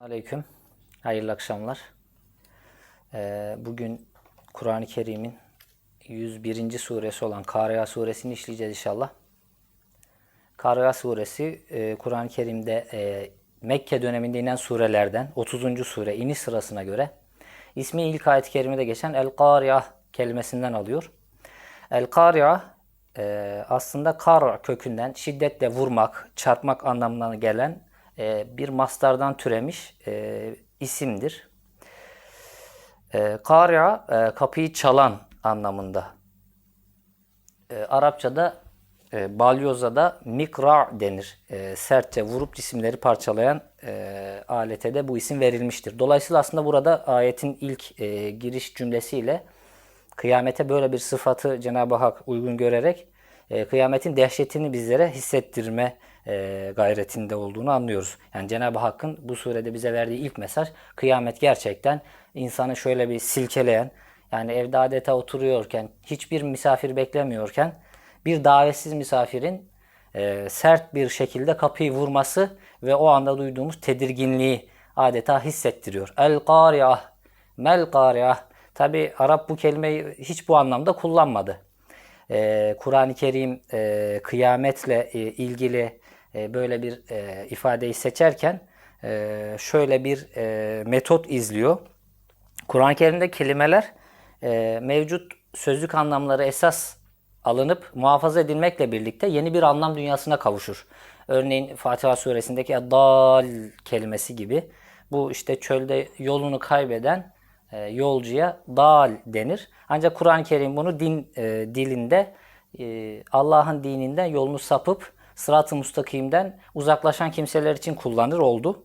Aleyküm. Hayırlı akşamlar. Ee, bugün Kur'an-ı Kerim'in 101. suresi olan Kariya suresini işleyeceğiz inşallah. Kariya suresi e, Kur'an-ı Kerim'de e, Mekke döneminde inen surelerden 30. sure iniş sırasına göre ismi ilk ayet-i kerimede geçen El-Kariya kelimesinden alıyor. El-Kariya e, aslında kar kökünden şiddetle vurmak, çarpmak anlamına gelen e, bir mastardan türemiş e, isimdir. E, Kariya e, kapıyı çalan anlamında. E, Arapçada e, balyozada mikra denir. E, sertçe vurup cisimleri parçalayan e, alete de bu isim verilmiştir. Dolayısıyla aslında burada ayetin ilk e, giriş cümlesiyle kıyamete böyle bir sıfatı Cenab-ı Hak uygun görerek e, kıyametin dehşetini bizlere hissettirme e, gayretinde olduğunu anlıyoruz. Yani Cenab-ı Hakk'ın bu surede bize verdiği ilk mesaj kıyamet gerçekten insanı şöyle bir silkeleyen yani evde adeta oturuyorken hiçbir misafir beklemiyorken bir davetsiz misafirin e, sert bir şekilde kapıyı vurması ve o anda duyduğumuz tedirginliği adeta hissettiriyor. El Kari'ah, Mel Kari'ah. Tabi Arap bu kelimeyi hiç bu anlamda kullanmadı. Ee, Kur'an-ı Kerim e, kıyametle e, ilgili e, böyle bir e, ifadeyi seçerken e, şöyle bir e, metot izliyor. Kur'an-ı Kerim'de kelimeler mevcut sözlük anlamları esas alınıp muhafaza edilmekle birlikte yeni bir anlam dünyasına kavuşur. Örneğin Fatiha suresindeki dal kelimesi gibi bu işte çölde yolunu kaybeden yolcuya dal denir. Ancak Kur'an-ı Kerim bunu din e, dilinde e, Allah'ın dininden yolunu sapıp sırat-ı mustakimden uzaklaşan kimseler için kullanır oldu.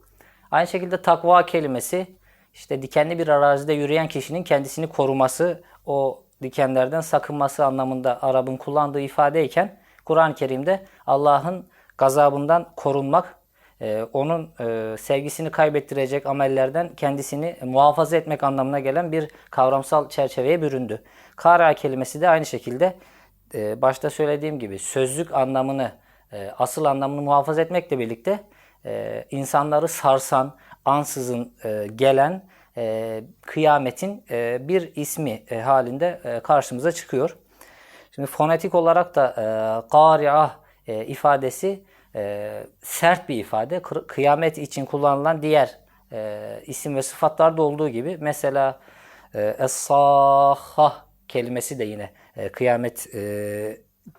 Aynı şekilde takva kelimesi işte dikenli bir arazide yürüyen kişinin kendisini koruması, o dikenlerden sakınması anlamında Arap'ın kullandığı ifadeyken Kur'an-ı Kerim'de Allah'ın gazabından korunmak, e, onun e, sevgisini kaybettirecek amellerden kendisini muhafaza etmek anlamına gelen bir kavramsal çerçeveye büründü. Kara kelimesi de aynı şekilde e, başta söylediğim gibi sözlük anlamını, e, asıl anlamını muhafaza etmekle birlikte e, insanları sarsan, ansızın e, gelen e, kıyametin bir ismi halinde karşımıza çıkıyor. Şimdi fonetik olarak da e, kari'ah e, ifadesi sert bir ifade. Kı- Kıyamet için kullanılan diğer isim ve sıfatlarda olduğu gibi mesela e, es-sahha kelimesi de yine e, kıyamet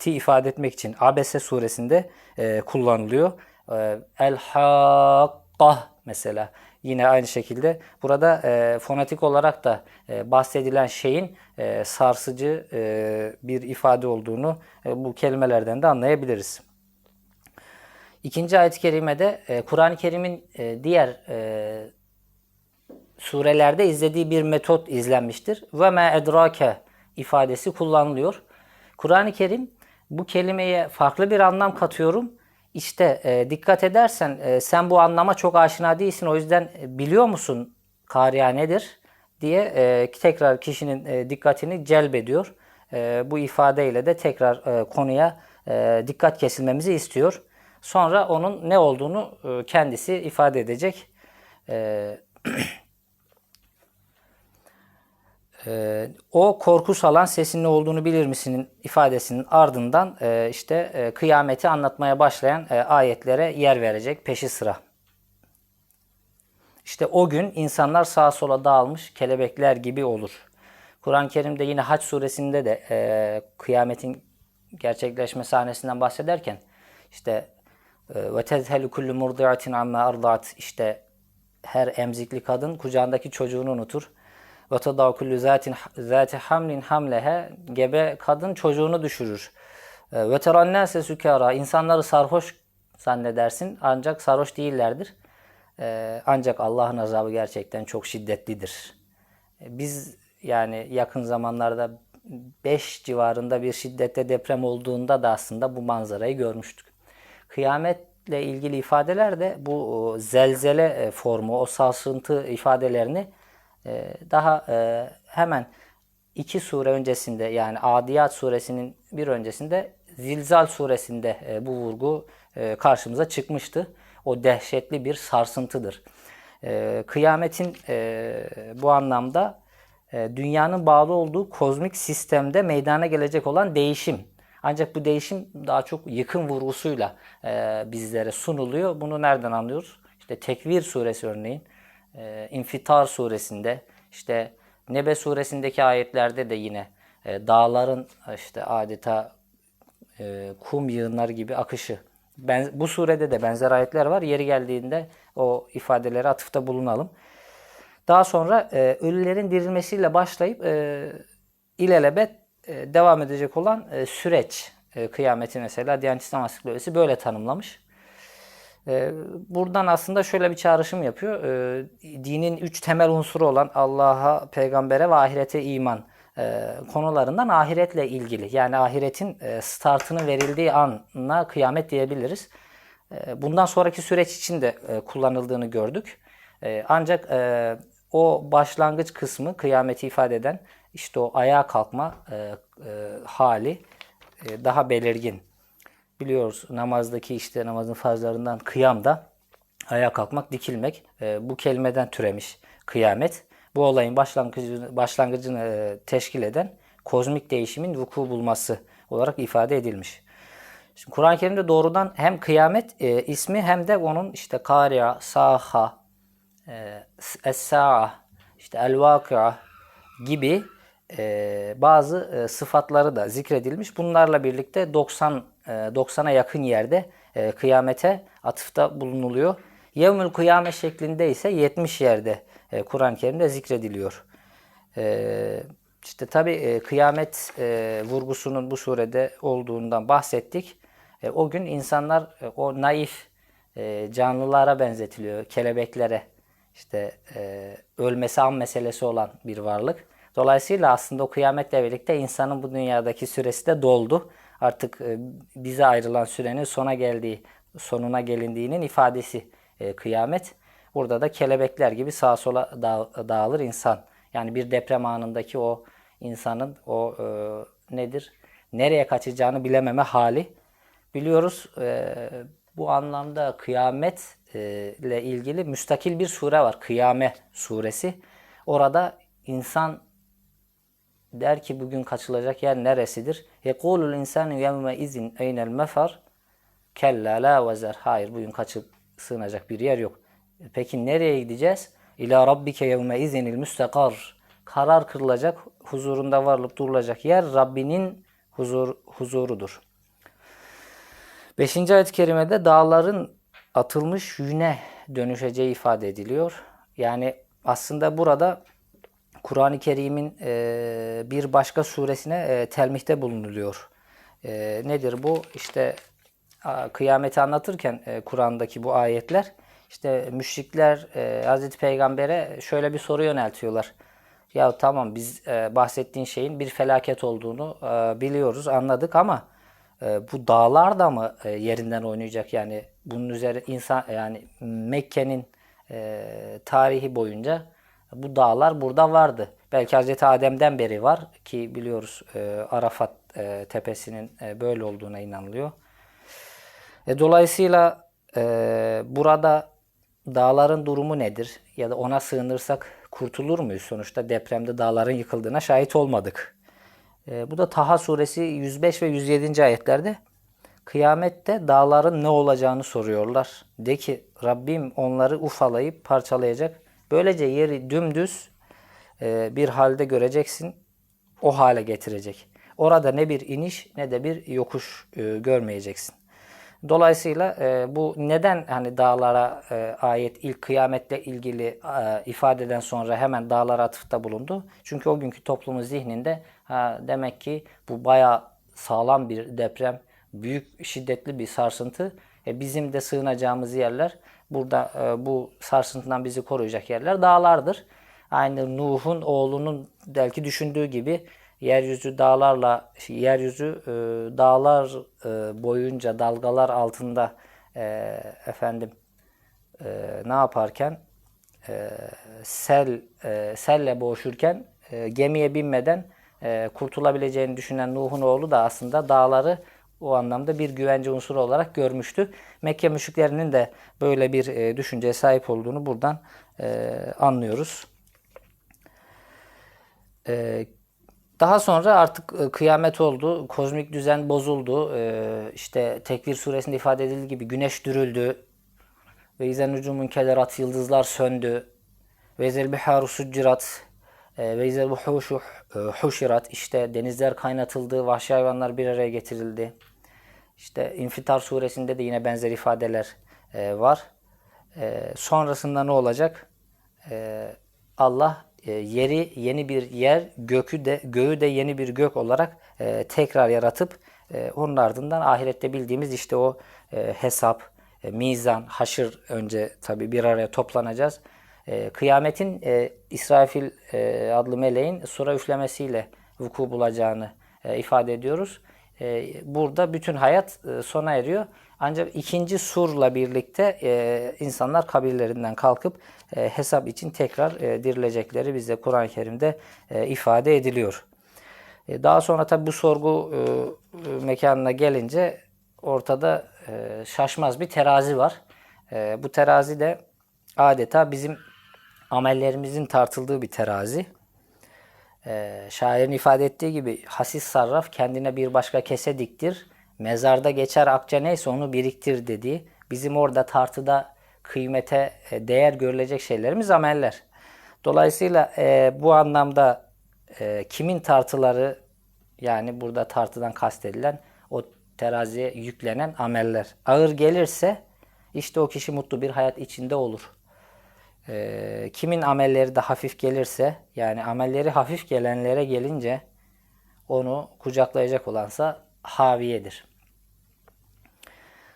ifade etmek için Abese suresinde e, kullanılıyor. E, El-hakkah mesela yine aynı şekilde burada e, fonetik olarak da e, bahsedilen şeyin e, sarsıcı e, bir ifade olduğunu e, bu kelimelerden de anlayabiliriz. İkinci ayet-i kerimede e, Kur'an-ı Kerim'in e, diğer e, surelerde izlediği bir metot izlenmiştir. Ve me edrake ifadesi kullanılıyor. Kur'an-ı Kerim bu kelimeye farklı bir anlam katıyorum. İşte e, dikkat edersen e, sen bu anlama çok aşina değilsin. O yüzden e, biliyor musun kariya nedir diye e, tekrar kişinin e, dikkatini celbediyor. E, bu ifadeyle de tekrar e, konuya e, dikkat kesilmemizi istiyor. Sonra onun ne olduğunu e, kendisi ifade edecek. E, Ee, o korku salan sesin ne olduğunu bilir misinin ifadesinin ardından e, işte e, kıyameti anlatmaya başlayan e, ayetlere yer verecek peşi sıra. İşte o gün insanlar sağa sola dağılmış kelebekler gibi olur. Kur'an-ı Kerim'de yine Haç suresinde de e, kıyametin gerçekleşme sahnesinden bahsederken işte ve tezhelu kullu murdiatin amma ardat işte her emzikli kadın kucağındaki çocuğunu unutur. Ve tadav kullu zatin zati hamlin hamlehe gebe kadın çocuğunu düşürür. E, Ve terannase sükara insanları sarhoş zannedersin ancak sarhoş değillerdir. E, Ancak Allah'ın azabı gerçekten çok şiddetlidir. E, Biz yani yakın zamanlarda 5 civarında bir şiddette deprem olduğunda da aslında bu manzarayı görmüştük. Kıyametle ilgili ifadeler de bu zelzele e, formu, o sarsıntı ifadelerini e, daha e, hemen iki sure öncesinde yani Adiyat suresinin bir öncesinde Zilzal suresinde e, bu vurgu e, karşımıza çıkmıştı. O dehşetli bir sarsıntıdır. E, kıyametin bu anlamda dünyanın bağlı olduğu kozmik sistemde meydana gelecek olan değişim. Ancak bu değişim daha çok yıkım vurgusuyla bizlere sunuluyor. Bunu nereden anlıyoruz? İşte Tekvir suresi örneğin, e, İnfitar suresinde, işte Nebe suresindeki ayetlerde de yine e, dağların işte adeta e, kum yığınları gibi akışı. Ben, bu surede de benzer ayetler var. Yeri geldiğinde o ifadelere atıfta bulunalım. Daha sonra e, ölülerin dirilmesiyle başlayıp e, ilelebet e, devam edecek olan e, süreç e, kıyameti mesela Diyanet İslam Ansiklopedisi böyle tanımlamış. E, buradan aslında şöyle bir çağrışım yapıyor. E, dinin üç temel unsuru olan Allah'a, peygambere ve ahirete iman e, konularından ahiretle ilgili. Yani ahiretin e, startının verildiği anına kıyamet diyebiliriz. E, bundan sonraki süreç için de e, kullanıldığını gördük. Ancak o başlangıç kısmı kıyameti ifade eden işte o ayağa kalkma hali daha belirgin. Biliyoruz namazdaki işte namazın farzlarından kıyam da ayağa kalkmak, dikilmek e, bu kelimeden türemiş kıyamet. Bu olayın başlangıcını, başlangıcını e, teşkil eden kozmik değişimin vuku bulması olarak ifade edilmiş. Şimdi Kur'an-ı Kerim'de doğrudan hem kıyamet e, ismi hem de onun işte Kariya, Saha, e, Es-Sa'a, işte El-Vakı'a gibi e, bazı e, sıfatları da zikredilmiş. Bunlarla birlikte 90 e, 90'a yakın yerde e, kıyamete atıfta bulunuluyor. Yevmül kıyamet şeklinde ise 70 yerde e, Kur'an-ı Kerim'de zikrediliyor. E, işte tabi e, kıyamet e, vurgusunun bu surede olduğundan bahsettik. E, o gün insanlar e, o naif e, canlılara benzetiliyor, kelebeklere. İşte e, ölmesi an meselesi olan bir varlık. Dolayısıyla aslında o kıyametle birlikte insanın bu dünyadaki süresi de doldu. Artık e, bize ayrılan sürenin sona geldiği, sonuna gelindiğinin ifadesi e, kıyamet. Burada da kelebekler gibi sağa sola dağ- dağılır insan. Yani bir deprem anındaki o insanın o e, nedir? Nereye kaçacağını bilememe hali. Biliyoruz bu anlamda kıyamet e, ile ilgili müstakil bir sure var. Kıyame suresi. Orada insan der ki bugün kaçılacak yer neresidir? Yekulul insanu yevme izin eynel mefar kella la vezer. Hayır bugün kaçıp sığınacak bir yer yok. Peki nereye gideceğiz? İla rabbike yevme izinil müstakar. Karar kırılacak, huzurunda varlık durulacak yer Rabbinin huzur, huzurudur. Beşinci ayet-i kerimede dağların atılmış yüne dönüşeceği ifade ediliyor. Yani aslında burada Kur'an-ı Kerim'in e, bir başka suresine e, telmihte bulunuluyor. E, nedir bu? İşte kıyameti anlatırken e, Kur'an'daki bu ayetler işte müşrikler e, Hazreti Peygamber'e şöyle bir soru yöneltiyorlar. Ya tamam biz bahsettiğin şeyin bir felaket olduğunu biliyoruz, anladık ama bu dağlar da mı yerinden oynayacak? Yani bunun üzeri insan yani Mekke'nin tarihi boyunca bu dağlar burada vardı. Belki Hazreti Adem'den beri var ki biliyoruz e, Arafat e, tepesinin e, böyle olduğuna inanılıyor. E, dolayısıyla e, burada dağların durumu nedir? Ya da ona sığınırsak kurtulur muyuz? Sonuçta depremde dağların yıkıldığına şahit olmadık. E, bu da Taha suresi 105 ve 107. ayetlerde kıyamette dağların ne olacağını soruyorlar. De ki Rabbim onları ufalayıp parçalayacak. Böylece yeri dümdüz e, bir halde göreceksin. O hale getirecek. Orada ne bir iniş ne de bir yokuş e, görmeyeceksin. Dolayısıyla e, bu neden hani dağlara e, ayet ilk kıyametle ilgili ifadeden sonra hemen dağlara atıfta bulundu? Çünkü o günkü toplumun zihninde ha, demek ki bu bayağı sağlam bir deprem, büyük şiddetli bir sarsıntı. E, bizim de sığınacağımız yerler burada e, bu sarsıntıdan bizi koruyacak yerler dağlardır. Aynı Nuh'un oğlunun belki düşündüğü gibi yeryüzü dağlarla yeryüzü e, dağlar e, boyunca dalgalar altında e, efendim e, ne yaparken e, sel e, selle boğuşurken e, gemiye binmeden e, kurtulabileceğini düşünen Nuh'un oğlu da aslında dağları o anlamda bir güvence unsuru olarak görmüştü. Mekke müşriklerinin de böyle bir e, düşünceye sahip olduğunu buradan e, anlıyoruz. E, daha sonra artık kıyamet oldu, kozmik düzen bozuldu. E, işte Tekvir suresinde ifade edildiği gibi güneş dürüldü. Ve izen ucumun kederat yıldızlar söndü. Ve izel biharu succirat. Ve izel huşirat. İşte denizler kaynatıldı, vahşi hayvanlar bir araya getirildi. İşte İnfitar suresinde de yine benzer ifadeler e, var. E, sonrasında ne olacak? E, Allah e, yeri yeni bir yer, gökü de göğü de yeni bir gök olarak e, tekrar yaratıp e, onun ardından ahirette bildiğimiz işte o e, hesap, e, mizan, haşır önce tabi bir araya toplanacağız. E, kıyametin e, İsrafil e, adlı meleğin sura üflemesiyle vuku bulacağını e, ifade ediyoruz. E, burada bütün hayat e, sona eriyor. Ancak ikinci surla birlikte e, insanlar kabirlerinden kalkıp e, hesap için tekrar e, dirilecekleri bize Kur'an-ı Kerim'de e, ifade ediliyor. E, daha sonra tabi bu sorgu e, e, mekanına gelince ortada e, şaşmaz bir terazi var. E, bu terazi de adeta bizim amellerimizin tartıldığı bir terazi. Ee, şairin ifade ettiği gibi hasis sarraf kendine bir başka kese diktir. Mezarda geçer akça neyse onu biriktir dediği. Bizim orada tartıda kıymete e, değer görülecek şeylerimiz ameller. Dolayısıyla e, bu anlamda e, kimin tartıları yani burada tartıdan kastedilen o teraziye yüklenen ameller ağır gelirse işte o kişi mutlu bir hayat içinde olur. Ee, kimin amelleri de hafif gelirse yani amelleri hafif gelenlere gelince onu kucaklayacak olansa haviyedir.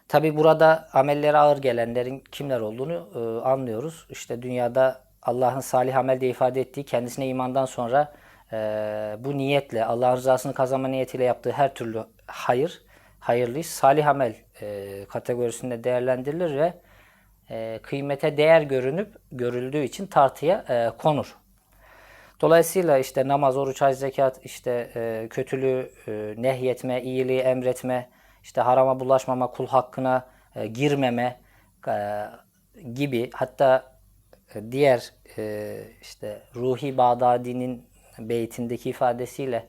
Tabi burada amelleri ağır gelenlerin kimler olduğunu e, anlıyoruz. İşte dünyada Allah'ın salih amel diye ifade ettiği kendisine imandan sonra e, bu niyetle Allah'ın rızasını kazanma niyetiyle yaptığı her türlü hayır, hayırlı iş salih amel e, kategorisinde değerlendirilir ve e, kıymete değer görünüp görüldüğü için tartıya e, konur. Dolayısıyla işte namaz, oruç, hac, zekat, işte e, kötülüğü e, nehyetme, iyiliği emretme, işte harama bulaşmama, kul hakkına girmeme gibi hatta diğer işte Ruhi Bağdadi'nin beytindeki ifadesiyle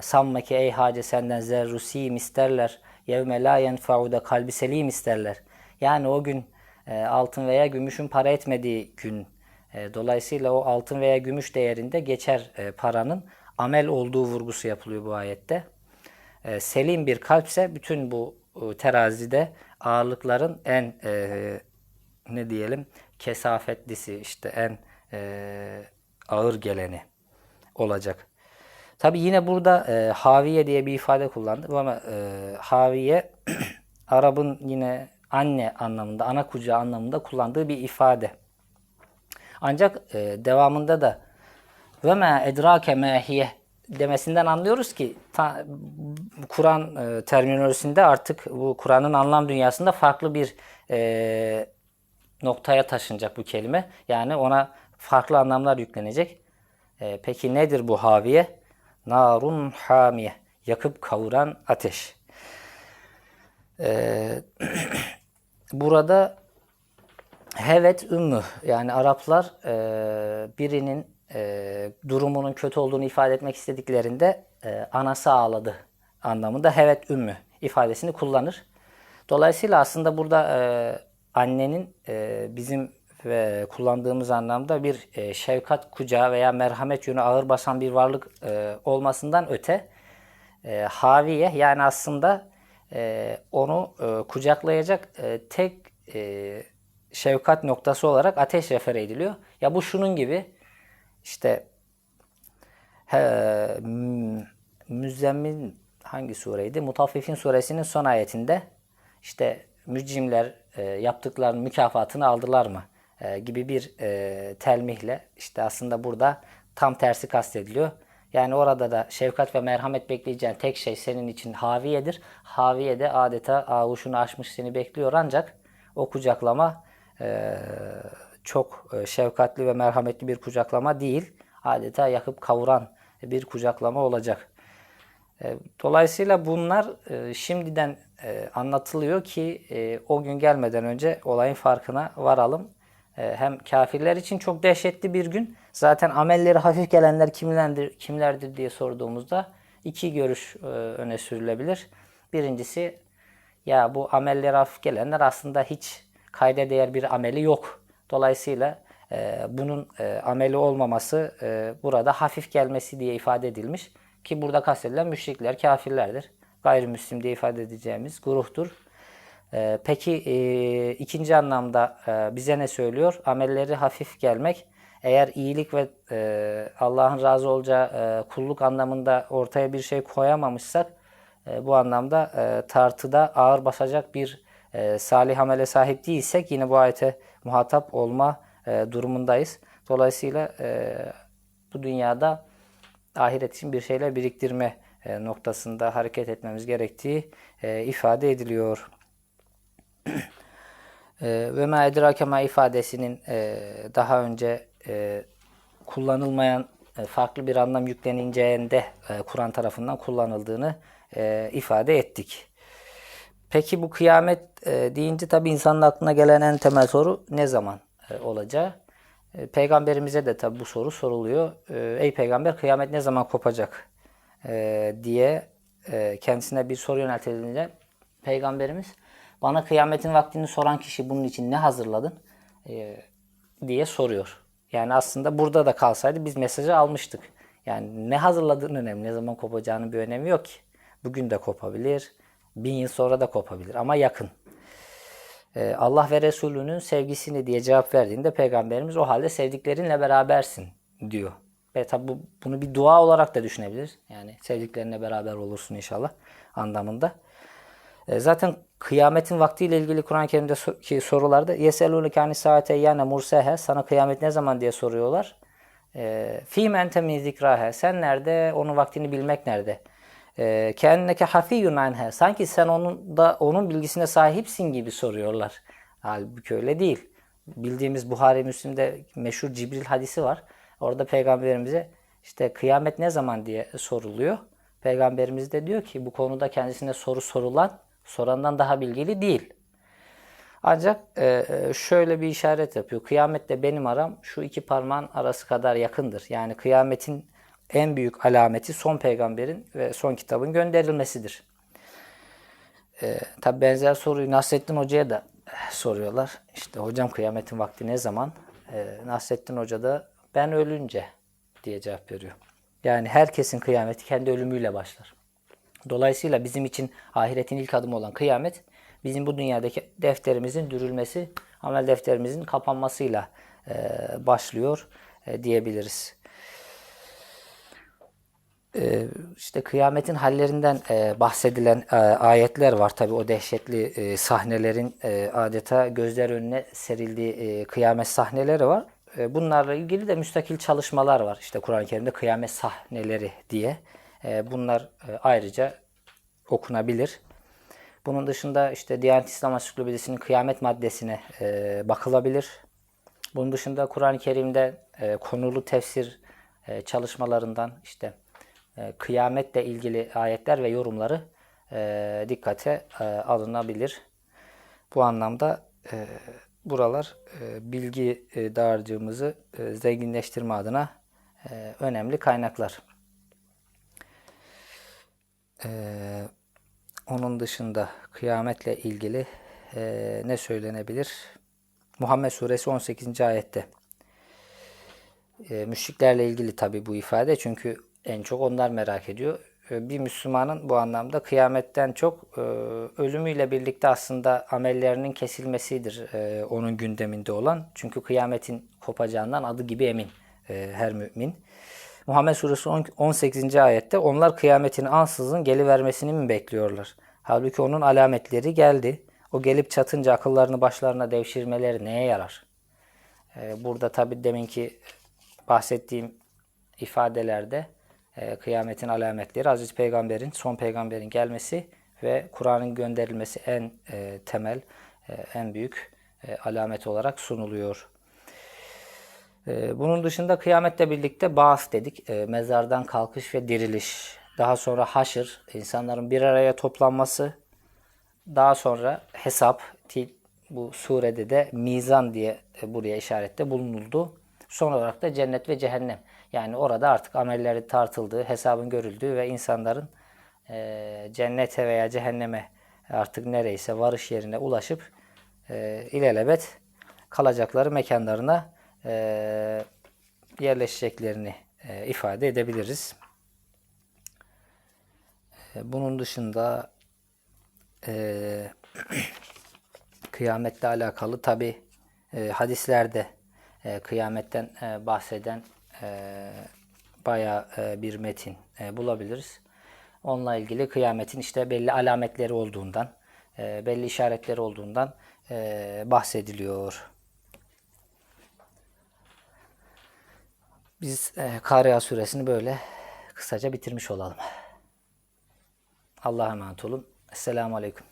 sanma ki ey hace senden zerrusim isterler yevme la yenfa'uda kalbi selim isterler. Yani o gün e, altın veya gümüşün para etmediği gün. E, dolayısıyla o altın veya gümüş değerinde geçer e, paranın amel olduğu vurgusu yapılıyor bu ayette. E, selim bir kalpse bütün bu e, terazide ağırlıkların en e, ne diyelim kesafetlisi işte en e, ağır geleni olacak. Tabi yine burada e, haviye diye bir ifade kullandı ama e, haviye Arap'ın yine anne anlamında, ana kucağı anlamında kullandığı bir ifade. Ancak e, devamında da ve ma edrake ma hiye demesinden anlıyoruz ki Kur'an e, terminolojisinde artık bu Kur'an'ın anlam dünyasında farklı bir e, noktaya taşınacak bu kelime. Yani ona farklı anlamlar yüklenecek. E, peki nedir bu haviye? Narun hamiye. Yakıp kavuran ateş. E, burada hevet ümmü yani Araplar e, birinin e, durumunun kötü olduğunu ifade etmek istediklerinde e, anası ağladı anlamında hevet ümmü ifadesini kullanır. Dolayısıyla aslında burada e, annenin e, bizim ve kullandığımız anlamda bir e, şefkat kucağı veya merhamet yönü ağır basan bir varlık e, olmasından öte e, haviye yani aslında e, onu e, kucaklayacak e, tek e, şefkat noktası olarak ateş refer ediliyor. Ya bu şunun gibi işte he, Müzzemmil hangi sureydi? Mutaffifin suresinin son ayetinde işte mücrimler e, yaptıklarının mükafatını aldılar mı? E, gibi bir e, telmihle işte aslında burada tam tersi kastediliyor. Yani orada da şefkat ve merhamet bekleyeceğin tek şey senin için haviyedir. Haviye de adeta ağuşunu açmış seni bekliyor ancak o kucaklama e, çok e, şefkatli ve merhametli bir kucaklama değil. Adeta yakıp kavuran bir kucaklama olacak. E, dolayısıyla bunlar e, şimdiden e, anlatılıyor ki e, o gün gelmeden önce olayın farkına varalım. E, hem kafirler için çok dehşetli bir gün. Zaten amelleri hafif gelenler kimlerdir, kimlerdir diye sorduğumuzda iki görüş e, öne sürülebilir. Birincisi ya bu amelleri hafif gelenler aslında hiç kayda değer bir ameli yok. Dolayısıyla e, bunun e, ameli olmaması burada hafif gelmesi diye ifade edilmiş. Ki burada kastedilen müşrikler, kafirlerdir. Gayrimüslim diye ifade edeceğimiz gruhtur. E, peki e, ikinci anlamda e, bize ne söylüyor? Amelleri hafif gelmek eğer iyilik ve e, Allah'ın razı olacağı e, kulluk anlamında ortaya bir şey koyamamışsak e, bu anlamda e, tartıda ağır basacak bir e, salih amele sahip değilsek yine bu ayete muhatap olma e, durumundayız. Dolayısıyla e, bu dünyada ahiret için bir şeyler biriktirme e, noktasında hareket etmemiz gerektiği e, ifade ediliyor. E, ve ma edrake ifadesinin e, daha önce e, kullanılmayan e, farklı bir anlam yükleninceğinde e, Kur'an tarafından kullanıldığını e, ifade ettik. Peki bu kıyamet e, deyince tabi insanın aklına gelen en temel soru ne zaman e, olacağı? E, Peygamberimize de tabi bu soru soruluyor. E, Ey peygamber kıyamet ne zaman kopacak e, diye e, kendisine bir soru yöneltilince peygamberimiz bana kıyametin vaktini soran kişi bunun için ne hazırladın e, diye soruyor. Yani aslında burada da kalsaydı biz mesajı almıştık. Yani ne hazırladığın önemli, ne zaman kopacağının bir önemi yok ki. Bugün de kopabilir, bin yıl sonra da kopabilir ama yakın. Ee, Allah ve Resulünün sevgisini diye cevap verdiğinde Peygamberimiz o halde sevdiklerinle berabersin diyor. Ve tabi bu, bunu bir dua olarak da düşünebilir. Yani sevdiklerinle beraber olursun inşallah anlamında. E, Zaten kıyametin vaktiyle ilgili Kur'an-ı Kerim'deki sorularda yeselûne kâni saate yani mursehe sana kıyamet ne zaman diye soruyorlar. E, Fîm ente min zikrahe sen nerede onun vaktini bilmek nerede? E, Kenneke hafiyyun anhe sanki sen onun da onun bilgisine sahipsin gibi soruyorlar. Halbuki öyle değil. Bildiğimiz Buhari Müslim'de meşhur Cibril hadisi var. Orada peygamberimize işte kıyamet ne zaman diye soruluyor. Peygamberimiz de diyor ki bu konuda kendisine soru sorulan sorandan daha bilgili değil. Ancak e, şöyle bir işaret yapıyor. Kıyamette benim aram şu iki parmağın arası kadar yakındır. Yani kıyametin en büyük alameti son peygamberin ve son kitabın gönderilmesidir. E, Tabi benzer soruyu Nasrettin Hoca'ya da soruyorlar. İşte hocam kıyametin vakti ne zaman? E, Nasrettin Hoca da ben ölünce diye cevap veriyor. Yani herkesin kıyameti kendi ölümüyle başlar. Dolayısıyla bizim için ahiretin ilk adımı olan kıyamet bizim bu dünyadaki defterimizin dürülmesi, amel defterimizin kapanmasıyla e, başlıyor e, diyebiliriz. E, işte kıyametin hallerinden e, bahsedilen e, ayetler var. Tabi o dehşetli e, sahnelerin e, adeta gözler önüne serildiği e, kıyamet sahneleri var. E, bunlarla ilgili de müstakil çalışmalar var. İşte Kur'an-ı Kerim'de kıyamet sahneleri diye. E, bunlar e, ayrıca okunabilir. Bunun dışında işte Diyanet İslam Ansiklopedisi'nin kıyamet maddesine e, bakılabilir. Bunun dışında Kur'an-ı Kerim'de e, konulu tefsir çalışmalarından işte kıyametle ilgili ayetler ve yorumları dikkate alınabilir. Bu anlamda buralar bilgi dağarcığımızı zenginleştirme adına önemli kaynaklar. Ee, onun dışında kıyametle ilgili e, ne söylenebilir? Muhammed Suresi 18. ayette. E, müşriklerle ilgili tabi bu ifade çünkü en çok onlar merak ediyor. E, bir Müslümanın bu anlamda kıyametten çok e, ölümüyle birlikte aslında amellerinin kesilmesidir e, onun gündeminde olan. Çünkü kıyametin kopacağından adı gibi emin e, her mümin. Muhammed Suresi 18. ayette onlar kıyametin ansızın gelivermesini mi bekliyorlar? Halbuki onun alametleri geldi. O gelip çatınca akıllarını başlarına devşirmeleri neye yarar? Ee, burada tabi deminki bahsettiğim ifadelerde e, kıyametin alametleri Hazreti Peygamber'in, son peygamberin gelmesi ve Kur'an'ın gönderilmesi en e, temel, e, en büyük e, alamet olarak sunuluyor. Ee, Bunun dışında kıyametle birlikte bağış dedik. Ee, Mezardan kalkış ve diriliş. Daha sonra haşır, insanların bir araya toplanması. Daha sonra hesap, bu surede de mizan diye e, buraya işarette bulunuldu. Son olarak da cennet ve cehennem. Yani orada artık amelleri tartıldığı, hesabın görüldüğü ve insanların e, cennete veya cehenneme artık nereyse varış yerine ulaşıp e, ilelebet kalacakları mekanlarına e, yerleşeceklerini e, ifade edebiliriz. E, bunun dışında e, kıyametle alakalı tabi hadislerde e, kıyametten e, bahseden bayağı e, bir metin bulabiliriz. Onunla ilgili kıyametin işte belli alametleri olduğundan, belli işaretleri olduğundan e, bahsediliyor. Biz e, Kariya suresini böyle kısaca bitirmiş olalım. Allah'a emanet olun. Esselamu Aleyküm.